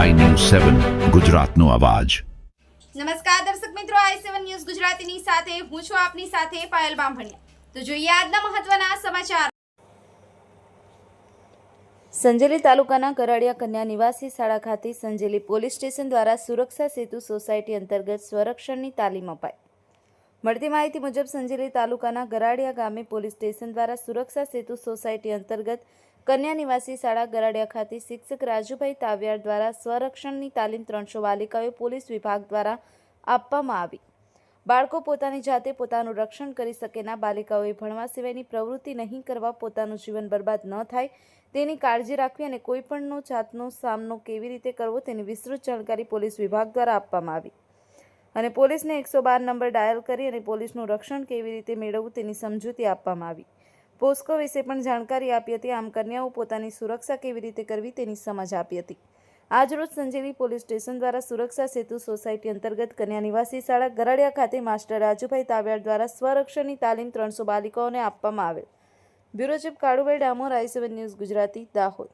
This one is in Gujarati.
સેવન ગુજરાતનો અવાજ. નમસ્કાર દર્શક મિત્રો આઈ સેવન ન્યૂઝ ગુજરાતીની સાથે હું છું આપની સાથે પાયલ બામભણિયા. તો જોઈએ આજના મહત્વના સમાચાર. સંજેલી તાલુકાના કરાડિયા કન્યા નિવાસી શાળા ખાતે સંજેલી પોલીસ સ્ટેશન દ્વારા સુરક્ષા સેતુ સોસાયટી અંતર્ગત સ્વરક્ષણની તાલીમ અપાઈ. મળતી માહિતી મુજબ સંજેલી તાલુકાના ગરાડિયા ગામે પોલીસ સ્ટેશન દ્વારા સુરક્ષા સેતુ સોસાયટી અંતર્ગત કન્યા નિવાસી શાળા ગરાડિયા ખાતે શિક્ષક રાજુભાઈ તાવિયાડ દ્વારા સ્વરક્ષણની તાલીમ ત્રણસો બાલિકાઓએ પોલીસ વિભાગ દ્વારા આપવામાં આવી. બાળકો પોતાની જાતે પોતાનું રક્ષણ કરી શકેના બાલિકાઓએ ભણવા સિવાયની પ્રવૃત્તિ નહીં કરવા પોતાનું જીવન બરબાદ ન થાય તેની કાળજી રાખવી અને કોઈપણનો જાતનો સામનો કેવી રીતે કરવો તેની વિસ્તૃત જાણકારી પોલીસ વિભાગ દ્વારા આપવામાં આવી. અને પોલીસને એકસો બાર નંબર ડાયલ કરી અને પોલીસનું રક્ષણ કેવી રીતે મેળવવું તેની સમજૂતી આપવામાં આવી. પોસ્કો વિશે પણ જાણકારી આપી હતી. આમ કન્યાઓ પોતાની સુરક્ષા કેવી રીતે કરવી તેની સમજ આપી હતી. આજરોજ સંજેલી પોલીસ સ્ટેશન દ્વારા સુરક્ષા સેતુ સોસાયટી અંતર્ગત કન્યા નિવાસી શાળા ગરાડિયા ખાતે માસ્ટર રાજુભાઈ તાવ્યાડ દ્વારા સ્વરક્ષણની તાલીમ ત્રણસો બાલિકાઓને આપવામાં આવેલ. Bureau chief Kalubhai Damor, I news Gujarati, Dahod.